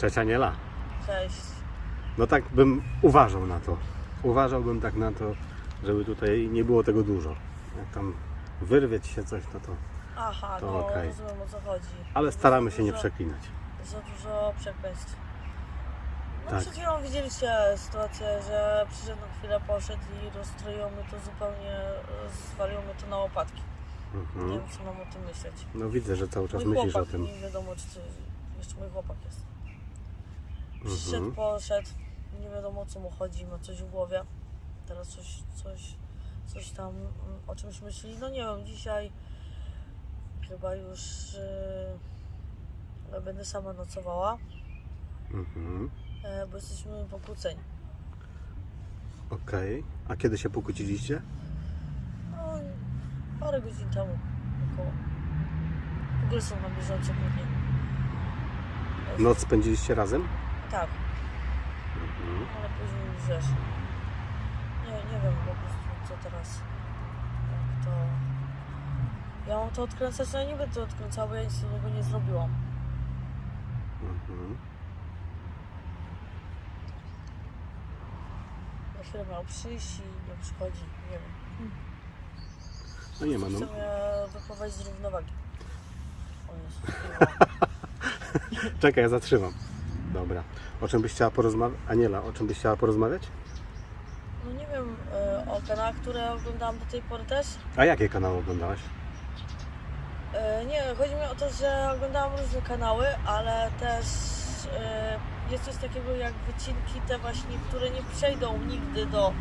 Cześć Aniela. Cześć. No tak bym uważał na to. Uważałbym tak na to, żeby tutaj nie było tego dużo. Jak tam wyrwie ci się coś, no to... Aha, To no okej. rozumiem o co chodzi. Ale staramy się nie dużo- przeklinać. Za dużo przekleństw. No Tak. przed chwilą widzieliście sytuację, że przyszedł na chwilę, poszedł i rozstroiło mnie to zupełnie, e, to na łopatki. Nie Mhm. wiem co mam o tym myśleć. No widzę, że cały czas Mój myślisz o chłopak, tym. nie wiadomo czy to, jeszcze mój chłopak jest. Przyszedł, Mhm. poszedł, nie wiadomo o co mu chodzi, ma coś w głowie. Teraz coś, coś, coś tam mm, o czymś myśli. No nie wiem, dzisiaj chyba już yy, będę sama nocowała, Mhm. e, bo jesteśmy pokłóceni. Okej. A kiedy się pokłóciliście? No, parę godzin temu około. W ogóle są na bieżąco kłótnie. Noc spędziliście razem? Tak, Mhm. ale później już wiesz. Nie, nie wiem po prostu co teraz. Jak to. Ja mam to odkręcać, no ja nie będę to odkręcała, bo ja nic innego nie zrobiłam. Mhm. Na chwilę miał przyjść i nie przychodzi, nie wiem. No nie ma, no. Chcę mnie wychować z równowagi. O Czekaj, ja zatrzymam. Dobra. O czym byś chciała porozmawiać? Aniela, o czym byś chciała porozmawiać? No nie wiem, e, o kanałach, które oglądałam do tej pory też. A jakie kanały oglądałaś? E, Nie, chodzi mi o to, że oglądałam różne kanały, ale też e, jest coś takiego jak wycinki te właśnie, które nie przejdą nigdy do,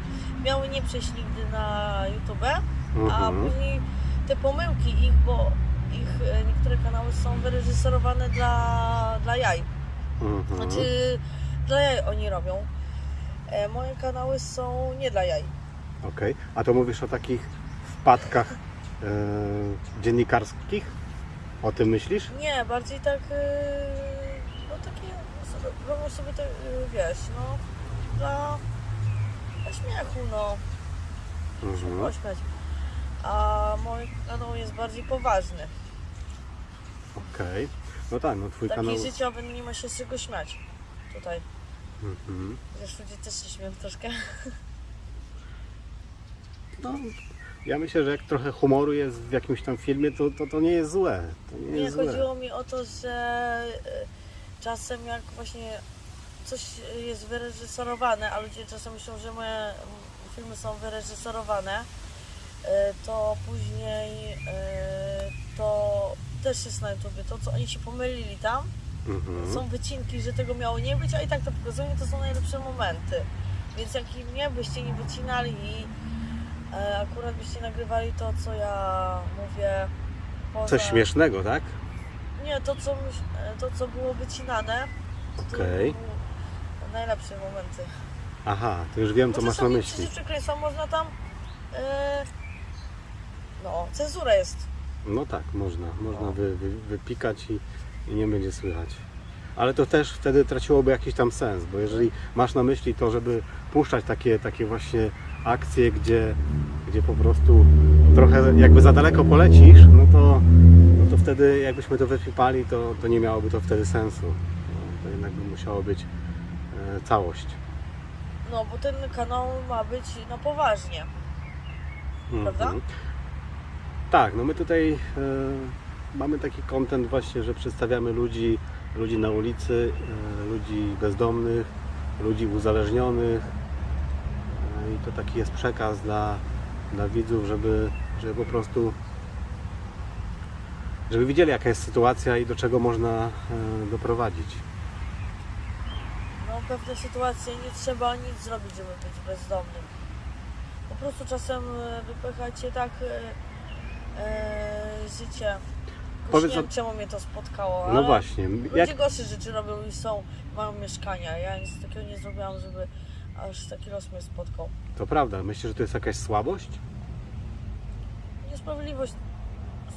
miały nie przejść nigdy na YouTube, a Mhm. później te pomyłki ich, bo ich niektóre kanały są wyreżyserowane dla, dla jaj. Mhm. Znaczy dla jaj oni robią. E, moje kanały są nie dla jaj. Okej. A to mówisz o takich wpadkach e, dziennikarskich? O tym myślisz? Nie, bardziej tak, yy, no takie, sobie, robią sobie to, yy, wiesz, no, dla, dla śmiechu, no, mhm. pośmiać. A mój kanał jest bardziej poważny, Okej. No tak, no twój taki kanał... życiowy, nie ma się z czego śmiać tutaj. Mhm. Wiesz, ludzie też się śmieją troszkę. No, ja myślę, że jak trochę humoru jest w jakimś tam filmie, to, to, to nie jest złe. To nie Nie, jest złe. chodziło mi o to, że y, czasem jak właśnie coś jest wyreżyserowane, a ludzie czasem myślą, że moje filmy są wyreżyserowane, y, to później y, to też jest na YouTubie. To, co oni się pomylili tam, Mhm. są wycinki, że tego miało nie być, a i tak to pokazują, to są najlepsze momenty. Więc jak mnie byście nie wycinali i e, akurat byście nagrywali to, co ja mówię poza... Coś śmiesznego, tak? Nie, to co, e, to co było wycinane, to Okej. były najlepsze momenty. Aha, to już wiem, co masz na myśli. przecież przekleństwa można tam... E, no, cenzura jest. No tak, można. Można No. wy, wy, wypikać i, i nie będzie słychać. Ale to też wtedy traciłoby jakiś tam sens, bo jeżeli masz na myśli to, żeby puszczać takie, takie właśnie akcje, gdzie, gdzie po prostu trochę jakby za daleko polecisz, no to, no to wtedy jakbyśmy to wypipali, to, to nie miałoby to wtedy sensu. No, to jednak by musiało być e, całość. No, bo ten kanał ma być na poważnie. Prawda? Mhm. Tak, no my tutaj e, mamy taki content właśnie, że przedstawiamy ludzi, ludzi na ulicy, e, ludzi bezdomnych, ludzi uzależnionych e, i to taki jest przekaz dla, dla widzów, żeby, żeby po prostu żeby widzieli jaka jest sytuacja i do czego można e, doprowadzić. No, pewne sytuacje nie trzeba nic zrobić, żeby być bezdomnym. Po prostu czasem e, wypychać się tak e, e, życie. Jakoś Powiedz nie wiem, o- czemu mnie to spotkało, No ale właśnie, ludzie jak, gorsze rzeczy robią i są, mają mieszkania. Ja nic takiego nie zrobiłam, żeby aż taki los mnie spotkał. to prawda, myślisz, że to jest jakaś słabość? Niesprawiedliwość,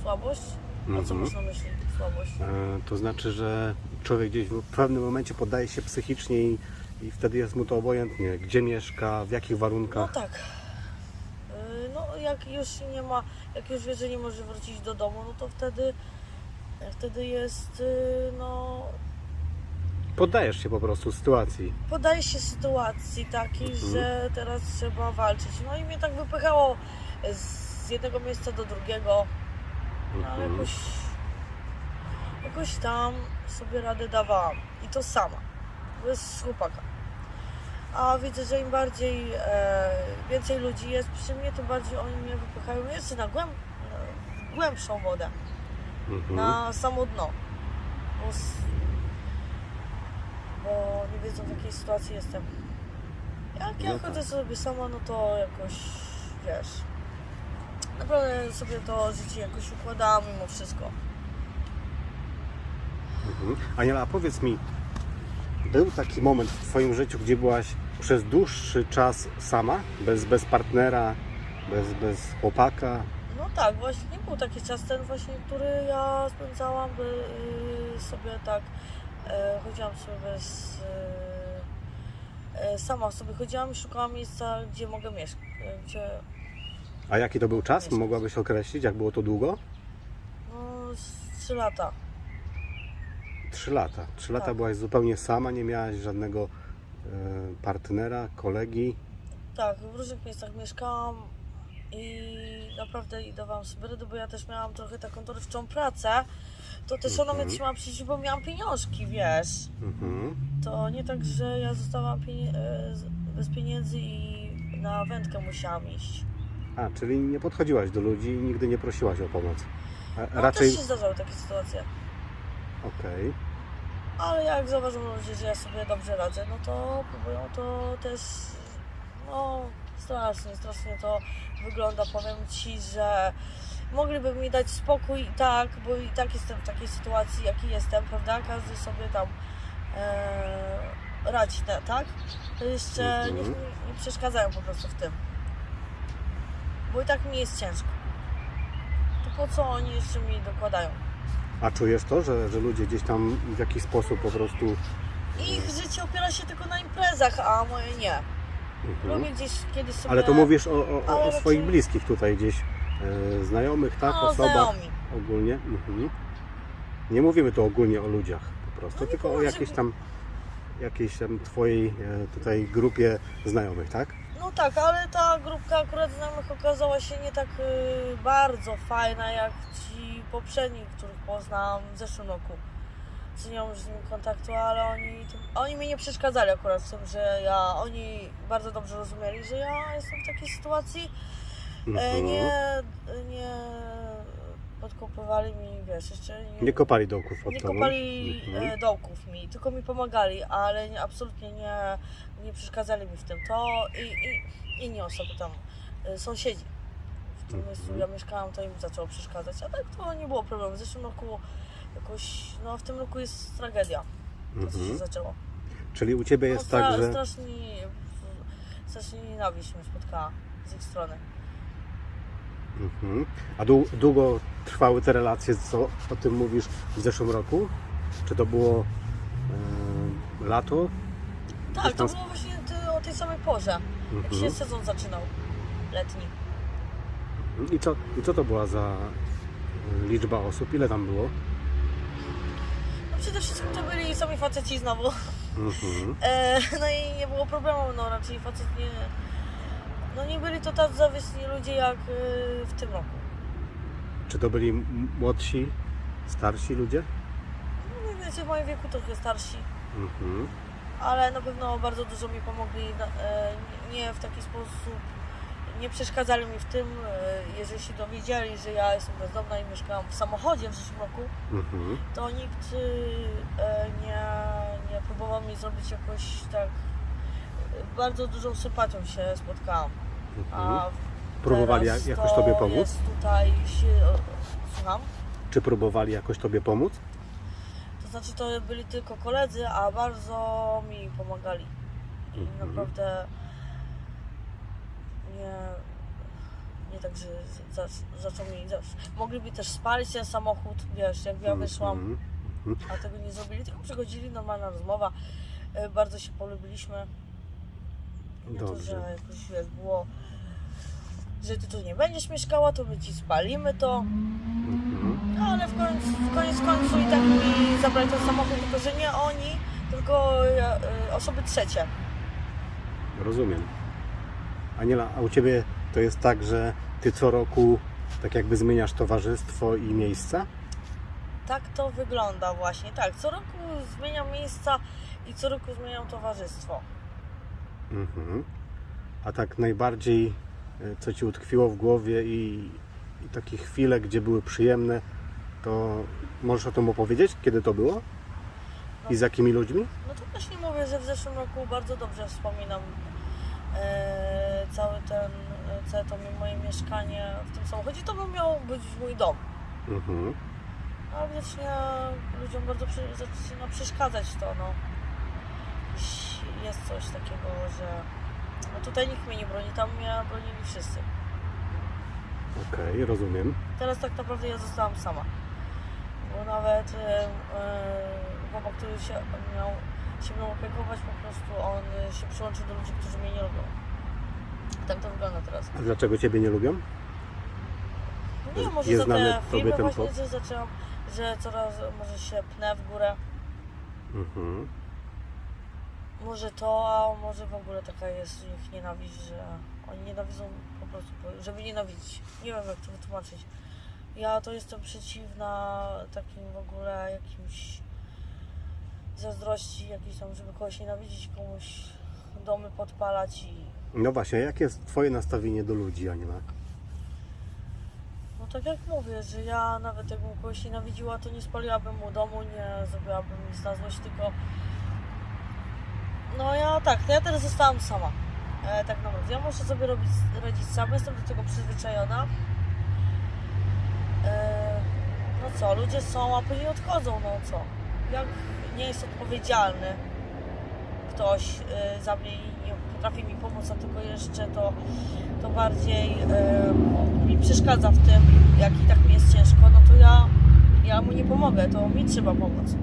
słabość? A co Mhm. masz na myśli? Słabość. E, To znaczy, że człowiek gdzieś w pewnym momencie poddaje się psychicznie i, i wtedy jest mu to obojętnie, gdzie mieszka, w jakich No warunkach. tak. Jak już nie ma, jak już wie, że nie może wrócić do domu, no to wtedy, wtedy jest, y, no Poddajesz się po prostu sytuacji. podaje się sytuacji takiej, że teraz trzeba walczyć. No i mnie tak wypychało z jednego miejsca do drugiego, no, ale Mhm. jakoś, jakoś tam sobie radę dawałam. I to sama, bez chłopaka. A widzę, że im bardziej, e, więcej ludzi jest przy mnie, tym bardziej oni mnie wypychają jeszcze na głęb, na głębszą wodę, Mhm. na samo dno. Bo, bo nie wiedzą w jakiej sytuacji jestem. Jak ja No tak. chodzę sobie sama, no to jakoś, wiesz, naprawdę sobie to życie jakoś układałam mimo wszystko. Mhm. Aniela, a powiedz mi, był taki moment w Twoim życiu, gdzie byłaś przez dłuższy czas sama, bez, bez partnera, bez, bez chłopaka? No tak, właśnie był taki czas ten właśnie, który ja spędzałam, by y, sobie tak e, chodziłam sobie bez... E, e, sama sobie chodziłam i szukałam miejsca, gdzie mogę mieszkać, e, gdzie A jaki to był czas? Mieszkać. Mogłabyś określić, jak było to długo? no z 3 lata. Trzy lata. Trzy lata Tak. byłaś zupełnie sama, nie miałaś żadnego partnera, kolegi. Tak, w różnych miejscach mieszkałam i naprawdę i dawałam sobie radę, bo ja też miałam trochę taką dorywczą pracę. To też ona mnie Mhm. trzymała przy życiu, bo miałam pieniążki, wiesz. Mhm. To nie tak, że ja zostałam pienie- e, bez pieniędzy i na wędkę musiałam iść. A, czyli nie podchodziłaś do ludzi i nigdy nie prosiłaś o pomoc. A, No raczej. też się zdarzały takie sytuacje. Okej. Ale jak zauważą ludzie, że ja sobie dobrze radzę, no to próbują to też, no strasznie, strasznie to wygląda. Powiem Ci, że mogliby mi dać spokój i tak, bo i tak jestem w takiej sytuacji, jaki jestem, prawda? Każdy sobie tam e, radzi, ta- tak? To jeszcze Mhm. niech mi nie przeszkadzają po prostu w tym. Bo i tak mi jest ciężko. To po co oni jeszcze mi dokładają? A czujesz to, że, że ludzie gdzieś tam w jakiś sposób po prostu. Ich życie opiera się tylko na imprezach, a moje nie. Mhm. Lubię gdzieś kiedyś sobie... Ale to mówisz o, o, o, o swoich raczej- bliskich tutaj gdzieś, e, znajomych, tak, no, osobach znajomi. ogólnie. Mhm. Nie mówimy tu ogólnie o ludziach po prostu, No nie tylko o jakiejś tam jakiejś tam twojej e, tutaj grupie znajomych, tak? No tak, ale ta grupka akurat znajomych okazała się nie tak y, bardzo fajna jak ci poprzedni, których poznałam w zeszłym roku. Co nie mam już z nimi kontaktu, ale oni, oni mi nie przeszkadzali akurat w tym, że ja, oni bardzo dobrze rozumieli, że ja jestem w takiej sytuacji. E, Mhm. nie, nie podkopywali mi, wiesz, jeszcze nie, Nie kopali dołków pod nie kopali Mhm. e, dołków mi, tylko mi pomagali, ale nie, absolutnie nie, nie przeszkadzali mi w tym. To i, i inni osoby tam, e, sąsiedzi. W tym Mhm. miejscu ja mieszkałam, to im zaczęło przeszkadzać, a tak to nie było problemu. W zeszłym roku jakoś, no w tym roku jest tragedia. To co się Mhm. zaczęło. Czyli u ciebie No, jest stra- tak, że. strasznie, strasznie nienawiść mnie spotkała z ich strony. Mhm. A dłu- długo trwały te relacje, co o tym mówisz w zeszłym roku? Czy to było e, lato? Tak, to było właśnie ty- o tej samej porze, jak Mhm. się sezon zaczynał, letni. I co, I co to była za e, liczba osób? Ile tam było? No przede wszystkim to byli sami faceci znowu. Mhm. E, no i nie było problemu, no raczej facet nie... No nie byli to tacy zawiesni ludzie jak e, w tym roku. Czy to byli m- młodsi, starsi ludzie? No mniej więcej w moim wieku trochę starsi, Mhm. ale na pewno bardzo dużo mi pomogli, na- e, nie- nie w taki sposób, nie przeszkadzali mi w tym, e, jeżeli się dowiedzieli, że ja jestem bezdomna i mieszkałam w samochodzie w zeszłym roku, Mhm. to nikt e, nie, nie próbował mi zrobić jakoś tak. Bardzo dużą sympatią się spotkałam. Mhm. A Próbowali teraz jak- jakoś to Tobie pomóc? Jest tutaj się, słucham. Czy próbowali jakoś Tobie pomóc? To znaczy to byli tylko koledzy, a bardzo mi pomagali. I Mhm. naprawdę nie, nie tak, że za, zaczął mi. Mogliby też spalić ten samochód, wiesz, jak ja wyszłam. Mhm. a tego nie zrobili, tylko przychodzili, normalna rozmowa, e, bardzo się polubiliśmy. To, że Dobrze. jakoś wiesz, było, że ty tu nie będziesz mieszkała, to my ci spalimy to, Mhm. no ale w końcu, w koniec końcu i tak mi zabrali ten samochód, tylko że nie oni, tylko ja, y, osoby trzecie. Rozumiem. Aniela, a u Ciebie to jest tak, że Ty co roku tak jakby zmieniasz towarzystwo i miejsca? Tak to wygląda właśnie. Tak, co roku zmieniam miejsca i co roku zmieniam towarzystwo. Mhm. A tak najbardziej, e, co Ci utkwiło w głowie i, i takie chwile, gdzie były przyjemne, to możesz o tym opowiedzieć? Kiedy to było? I z jakimi ludźmi? No to właśnie mówię, że w zeszłym roku bardzo dobrze wspominam e, cały ten, całe to moje mieszkanie w tym samochodzie. To by miał być mój dom. Mhm. A widocznie ludziom bardzo przy, zaczyna przeszkadzać to, no. Jest coś takiego, że no tutaj nikt mnie nie broni, tam mnie bronili wszyscy. Okej, rozumiem. Teraz tak naprawdę ja zostałam sama. Bo nawet e, e, chłopak, który się miał się mną opiekować, po prostu on e, się przyłączył do ludzi, którzy mnie nie lubią. Tak to wygląda teraz. A dlaczego Ciebie nie lubią? No nie, może Jest za znany te tobie filmy ten właśnie, że zaczęłam, że coraz może się pnę w górę. Mhm. Może to, a może w ogóle taka jest ich nienawiść, że oni nienawidzą po prostu, żeby nienawidzić. Nie wiem jak to wytłumaczyć. Ja to jestem przeciwna takim w ogóle jakimś zazdrości, jakiejś tam, żeby kogoś nienawidzić, komuś domy podpalać i No właśnie, jakie jest Twoje nastawienie do ludzi, Aniela? no tak jak mówię, że ja nawet jakbym kogoś nienawidziła, to nie spaliłabym mu domu, nie zrobiłabym nic na złość, tylko no ja tak, to ja teraz zostałam sama. E, tak naprawdę. Ja muszę sobie robić, radzić sama, jestem do tego przyzwyczajona. E, no co, ludzie są, a później odchodzą, no co. Jak nie jest odpowiedzialny ktoś e, za mnie i nie potrafi mi pomóc, a tylko jeszcze to, to bardziej e, mi przeszkadza w tym, jak i tak mi jest ciężko, no to ja, ja mu nie pomogę, to mi trzeba pomóc.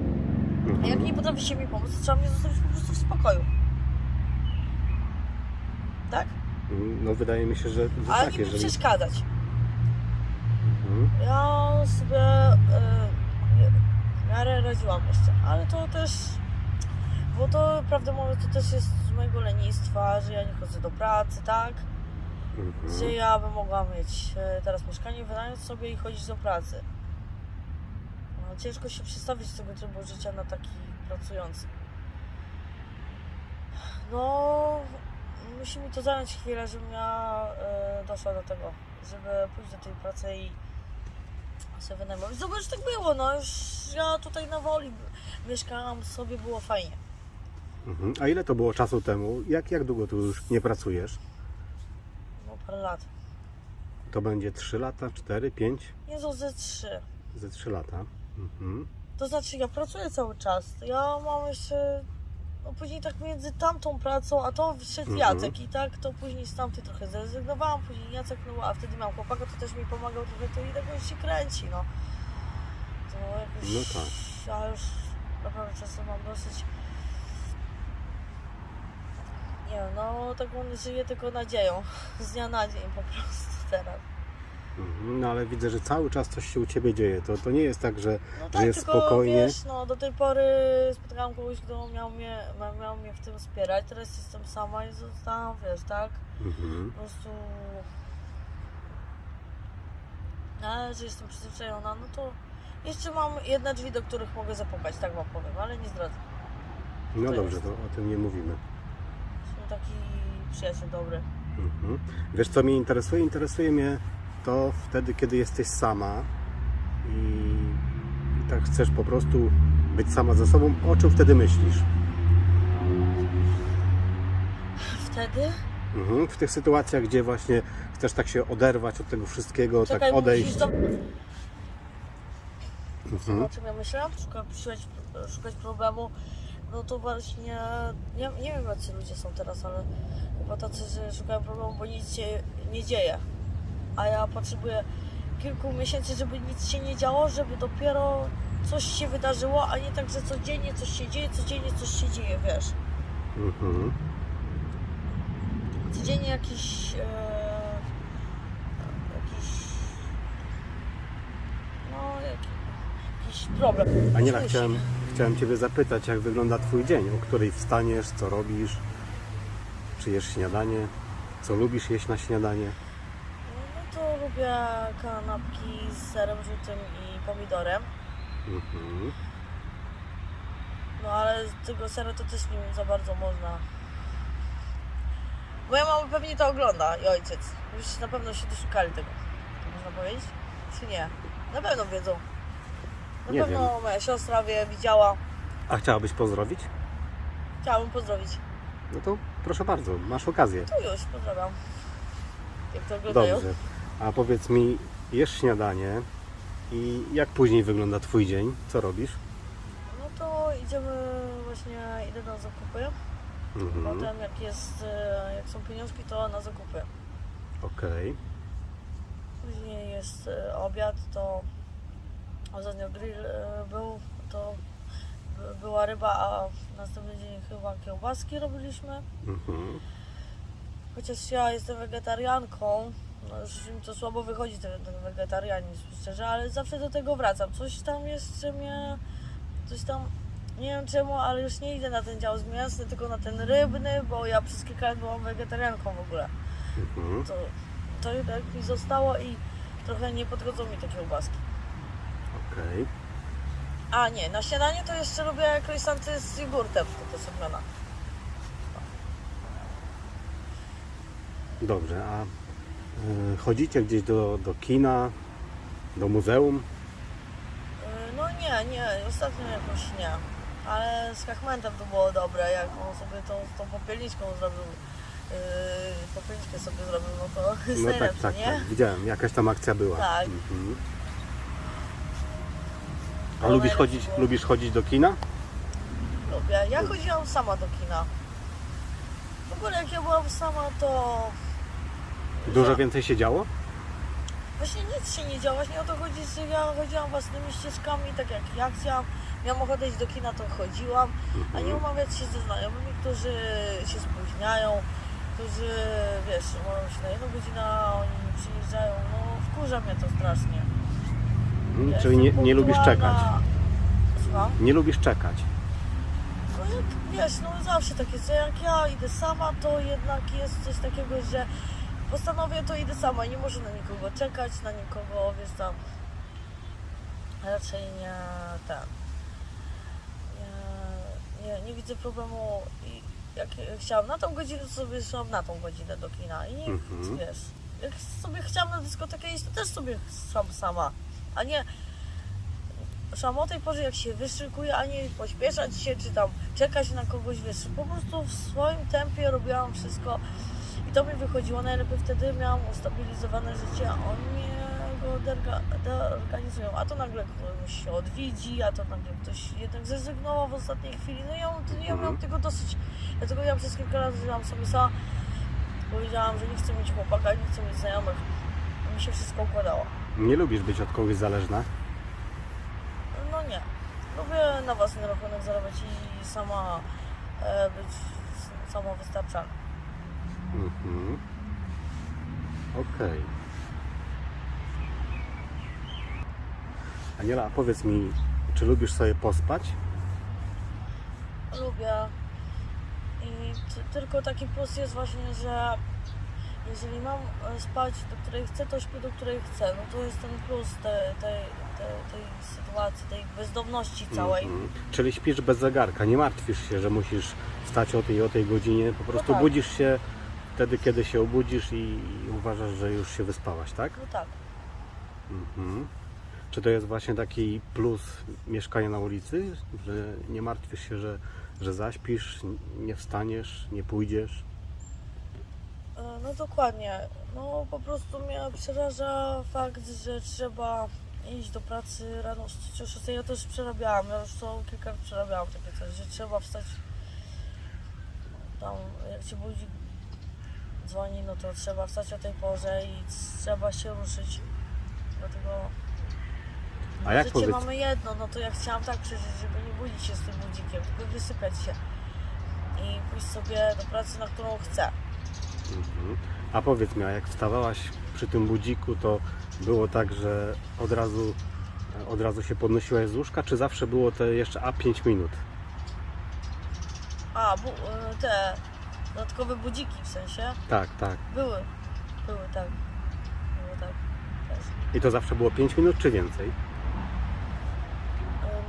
A jak nie potrafi się mi pomóc, to trzeba mnie zostawić po prostu spokoju. Tak? No wydaje mi się, że, że Ale tak, nie jeżeli... przeszkadzać. Mhm. Ja sobie nie- w miarę radziłam jeszcze, ale to też, bo to prawdę mówiąc, to też jest z mojego lenistwa, że ja nie chodzę do pracy, tak? Mhm. Że ja bym mogła mieć e, teraz mieszkanie, wynająć sobie i chodzić do pracy. No, ciężko się przestawić z tego trybu życia na taki pracujący. No, musi mi to zająć chwilę, żebym ja e, doszła do tego, żeby pójść do tej pracy i sobie wynajmować. Zobacz, tak było, no już ja tutaj na woli mieszkałam sobie, było fajnie. Mhm. A ile to było czasu temu? Jak, jak długo tu już nie pracujesz? No parę lat. To będzie 3 lata, 4, 5? Jezu, ze trzy. Ze 3 lata. Mhm. To znaczy, ja pracuję cały czas. Ja mam jeszcze. No później tak między tamtą pracą, a tą wszedł Mhm. Jacek i tak to później z tamtej trochę zrezygnowałam, później Jacek, no a wtedy miałam chłopaka, to też mi pomagał trochę, to i tak już się kręci, no. To jakoś. No tak. Ja już naprawdę czasem mam dosyć. Nie no tak on żyje tylko nadzieją. Z dnia na dzień po prostu teraz. Mhm. No ale widzę, że cały czas coś się u Ciebie dzieje. To, to nie jest tak, że, No że tak, jest tylko spokojnie. wiesz, no do tej pory spotkałam kogoś, kto miał mnie, miał mnie w tym wspierać, teraz jestem sama i zostałam, wiesz, tak, Mhm. po prostu ale że jestem przyzwyczajona, no to jeszcze mam jedne drzwi, do których mogę zapukać, tak wam powiem, ale nie zdradzę. No To dobrze, jest. to o tym nie mówimy. Jestem taki przyjaciel dobry. Mhm. Wiesz co mnie interesuje? Interesuje mnie to wtedy, kiedy jesteś sama i, i tak chcesz po prostu być sama ze sobą. O czym wtedy myślisz? Wtedy? Mhm. W tych sytuacjach, gdzie właśnie chcesz tak się oderwać od tego wszystkiego, Czekaj, tak odejść. do... Mhm. O czym ja myślałam? Szukać, szukać, szukać problemu. No to właśnie, nie, nie wiem jacy ludzie są teraz, ale chyba tacy, że szukają problemu, bo nic się nie dzieje. A ja potrzebuję kilku miesięcy, żeby nic się nie działo, żeby dopiero coś się wydarzyło, a nie tak, że codziennie coś się dzieje, codziennie coś się dzieje, wiesz. Mhm. Codziennie jakiś, e, jakiś, no jaki, jakiś problem. Aniela, Coś. chciałem, chciałem Ciebie zapytać, jak wygląda Twój dzień, o której wstaniesz, co robisz, czy jesz śniadanie, co lubisz jeść na śniadanie. Lubię kanapki z serem żółtym i pomidorem. Mhm. No ale z tego sera to też nie za bardzo można. Moja mama pewnie to ogląda i ojciec. Już na pewno się doszukali tego. To można powiedzieć? Czy nie? Na pewno wiedzą. Na Nie pewno moja siostra wie, widziała. A chciałabyś pozdrowić? Chciałabym pozdrowić. No to proszę bardzo, masz okazję. To już, pozdrawiam. Jak to oglądają? Dobrze. A powiedz mi, jesz śniadanie i jak później wygląda Twój dzień? Co robisz? No to idziemy właśnie, idę na zakupy. Mhm. Potem jak jest, e, jak są pieniążki, to na zakupy. Okej. Później jest e, obiad, to ostatnio grill e, był, to by- była ryba, a następny dzień chyba kiełbaski robiliśmy. Mhm. Chociaż ja jestem wegetarianką, no już mi to słabo wychodzi ten, ten wegetarianizm szczerze, ale zawsze do tego wracam. Coś tam jeszcze mnie, coś tam, nie wiem czemu, ale już nie idę na ten dział z mięsny, tylko na ten rybny, bo ja przez kilka lat byłam wegetarianką w ogóle. Mhm. To, to jednak mi zostało i trochę nie podchodzą mi te kiełbaski. Okej. A nie, na śniadanie to jeszcze lubię croissanty z jogurtem, to też odmiana. Dobrze, a chodzicie gdzieś do, do kina, do muzeum? Yy, No nie, nie, ostatnio jakoś nie. Ale z Kachmentem to było dobre, jak on sobie tą, tą popielniczką zrobił. Yy, popielniczkę sobie zrobił, no to jest No tak, tak, nie? tak, widziałem, jakaś tam akcja była. Tak. Mhm. A lubisz najlepsze chodzić, było. lubisz chodzić do kina? Lubię. Ja chodziłam sama do kina. W ogóle jak ja byłam sama, to Dużo więcej się działo? Właśnie nic się nie działo, właśnie o to chodzi, że ja chodziłam własnymi ścieżkami, tak jak ja chciałam. Miałam ochotę iść do kina, to chodziłam, a nie umawiać się ze znajomymi, którzy się spóźniają, którzy, wiesz, mówią się na jedną godzinę, a oni nie przyjeżdżają. No, wkurza mnie to strasznie. Mhm, Ja Czyli nie, jestem nie lubisz czekać. punktualna. Słucham? Nie lubisz czekać. No jak, wiesz, no zawsze tak jest, że jak ja idę sama, to jednak jest coś takiego, że postanowię, to idę sama nie muszę na nikogo czekać, na nikogo, wiesz tam, raczej nie ten, nie, nie, nie widzę problemu i jak chciałam na tą godzinę, to sobie szłam na tą godzinę do kina i nikt, Mhm. wiesz, jak sobie chciałam na dyskotekę iść, to też sobie sam sama, a nie szłam o tej porze, jak się wyszykuje, a nie pośpieszać się, czy tam czekać na kogoś, wiesz, po prostu w swoim tempie robiłam wszystko i to mi wychodziło najlepiej wtedy, miałam ustabilizowane życie, a oni go deorganizują, a to nagle ktoś się odwiedzi, a to nagle ktoś jednak zrezygnował w ostatniej chwili, no ja, ja miałam tego dosyć, dlatego ja przez kilka lat żyłam sobie sama, powiedziałam, że nie chcę mieć chłopaka, nie chcę mieć znajomych, mi się wszystko układało. Nie lubisz być od kogoś zależna? No nie. Lubię na własny rachunek zarabiać i sama e, być samowystarczalna. Mhm. Okej. Aniela, a powiedz mi, czy lubisz sobie pospać? Lubię. I tylko taki plus jest właśnie, że jeżeli mam e, spać, do której chcę, to śpię, do której chcę. No to jest ten plus tej, tej, tej, tej sytuacji, tej bezdomności całej. Mhm. Czyli śpisz bez zegarka, nie martwisz się, że musisz wstać o tej o tej godzinie, po prostu tak. budzisz się wtedy, kiedy się obudzisz i, i uważasz, że już się wyspałaś, tak? No tak. Mhm. Czy to jest właśnie taki plus mieszkania na ulicy, że nie martwisz się, że, że zaśpisz, nie wstaniesz, nie pójdziesz? E, No dokładnie. No po prostu mnie przeraża fakt, że trzeba iść do pracy rano o 6. Ja też przerabiałam, ja już to kilka razy przerabiałam takie coś, że trzeba wstać tam, jak się budzi dzwoni, no to trzeba wstać o tej porze i trzeba się ruszyć. Dlatego A jak życie powiedz- mamy jedno, no to ja chciałam tak przeżyć, żeby nie budzić się z tym budzikiem, tylko wysypiać się i pójść sobie do pracy, na którą chcę. Mhm. A powiedz mi, a jak wstawałaś przy tym budziku, to było tak, że od razu od razu się podnosiłaś z łóżka, czy zawsze było te jeszcze a 5 minut? A, bu, y, te dodatkowe budziki w sensie. Tak, tak. Były. Były, tak. Były, tak. Też. I to zawsze było 5 minut, czy więcej? Y,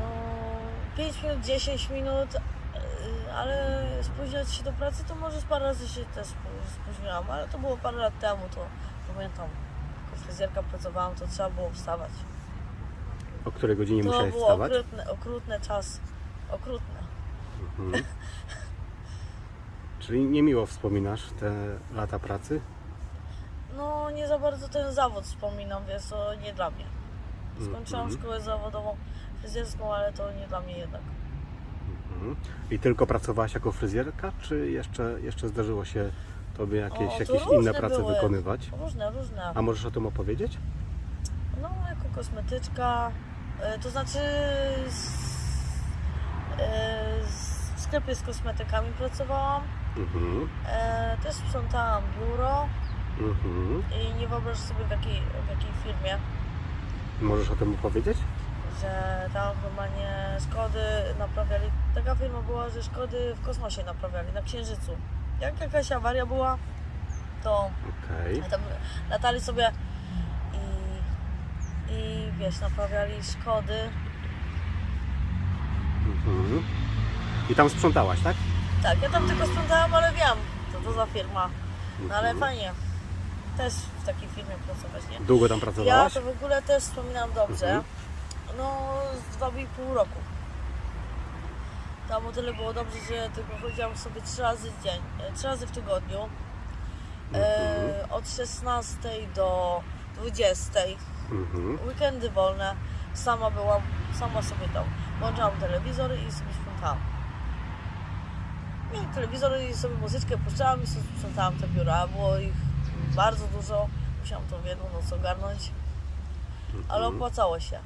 No, 5 minut, 10 minut, y, ale spóźniać się do pracy to może z parę razy się też spó- spóźniłam, ale to było parę lat temu, to pamiętam. Jako fryzjerka pracowałam, to trzeba było wstawać. O której godzinie To musiałeś było wstawać? okrutny, okrutny czas. Okrutne. Mhm. Czyli niemiło wspominasz te lata pracy? No, nie za bardzo ten zawód wspominam, więc to nie dla mnie. Skończyłam Mhm. szkołę zawodową fryzjerską, ale to nie dla mnie jednak. Mhm. I tylko pracowałaś jako fryzjerka, czy jeszcze, jeszcze zdarzyło się Tobie jakieś, to jakieś różne inne prace były. wykonywać? Różne, różne. A możesz o tym opowiedzieć? No, jako kosmetyczka, e, to znaczy e, w sklepie z kosmetykami pracowałam. Mhm. E, też sprzątałam biuro Mhm. i nie wyobrażasz sobie w jakiej, w jakiej firmie, Możesz o tym opowiedzieć? że tam normalnie Szkody naprawiali. Taka firma była, że Szkody w kosmosie naprawiali, na Księżycu. Jak jakaś awaria była, to Okej. tam latali sobie i, i wiesz, naprawiali Szkody. Mhm. I tam sprzątałaś, tak? Tak, ja tam tylko sprzątałam, ale wiem, co to za firma. No ale Mhm. fajnie. Też w takiej firmie pracować, nie? Długo tam Ja pracowałaś? to w ogóle też wspominam dobrze. Mhm. No, z dwa i pół roku. Tam o tyle było dobrze, że tylko chodziłam sobie trzy razy w dzień, e, trzy razy w tygodniu. E, od 16 do 20. Mhm. Weekendy wolne. Sama byłam, sama sobie tam. Włączałam telewizor i sobie sprzątałam. I telewizor i sobie muzyczkę puszczałam i sobie sprzątałam te biura. Było ich bardzo dużo. Musiałam to w jedną noc ogarnąć. Ale Mhm. opłacało się.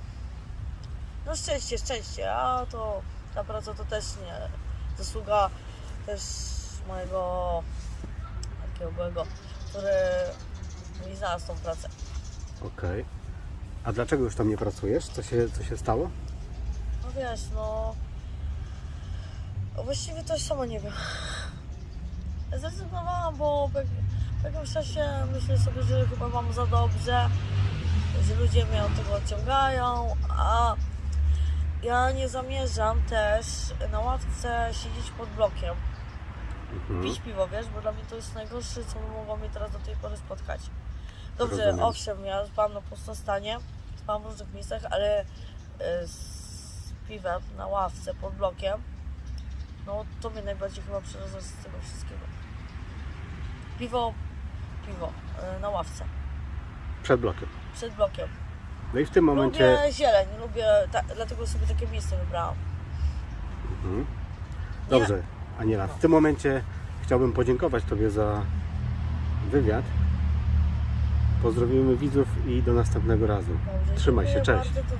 No szczęście, szczęście, a to ta praca to też nie zasługa też mojego takiego byłego, który mi znalazł tą pracę. Okej. A dlaczego już tam nie pracujesz? Co się, co się stało? No wiesz, no właściwie to sama nie wiem. Zrezygnowałam, bo po jakimś czasie myślę sobie, że chyba mam za dobrze, że ludzie mnie od tego odciągają, a ja nie zamierzam też na ławce siedzieć pod blokiem, Mhm. pić piwo, wiesz, bo dla mnie to jest najgorsze, co mogło mnie teraz do tej pory spotkać. Dobrze, Rozumiem. owszem, ja spałam na pustostanie, spałam w różnych miejscach, ale e, z piwem na ławce pod blokiem, no to mnie najbardziej chyba przeraża z tego wszystkiego. Piwo, piwo e, na ławce, Przed blokiem. przed blokiem. No i w tym momencie... Lubię zieleń, lubię, ta, dlatego sobie takie miejsce wybrałam. Mhm. Dobrze, Aniela, w tym momencie chciałbym podziękować Tobie za wywiad. Pozdrowimy widzów i do następnego razu. Dobrze, Trzymaj się, cześć. Bardzo,